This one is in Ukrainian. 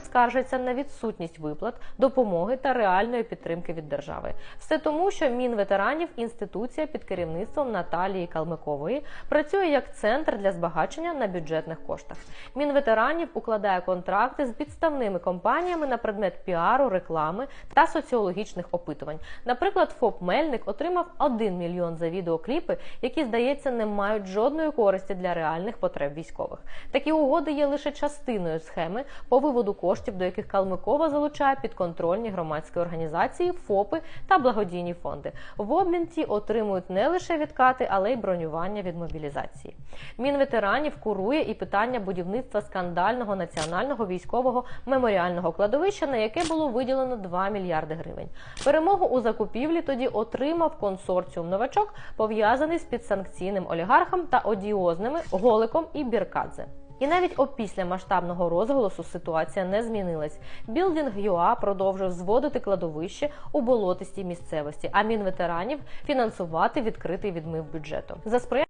скаржаться на відсутність виплат, допомоги та реальної підтримки від держави. Все тому, що Мінветеранів інституція під керівництвом Наталії Калмикової працює як центр для збагачення на бюджетних коштах. Мінветеранів укладає контракти з підставними компаніями на предмет піару, реклами та соціологічних опитувань. Наприклад, ФОП Мельник отримав 1 мільйон за відеокліпи, які, здається, не мають жодної користі для реальних потреб військових. Такі угоди є лише частиною схеми по виводу коштів, до яких Калмикова залучає підконтрольні громадські організації, ФОПи та благодійні фонди. В обмін ті отримують не лише відкати, але й бронювання від мобілізації. Мінветеранів курує і питання будівництва скандального національного військового меморіального кладовища, на яке було виділено 2 мільярди гривень. Перемогу у закупівлі тоді отримав консорціум новачок, пов'язаний з підсанкційним олігархом та одіозними Голиком і Біркадзе. І навіть опісля масштабного розголосу ситуація не змінилась. Білдинг ЮА продовжив зводити кладовище у болотистій місцевості, а мінветеранів фінансувати відкритий відмив бюджету. За сприяння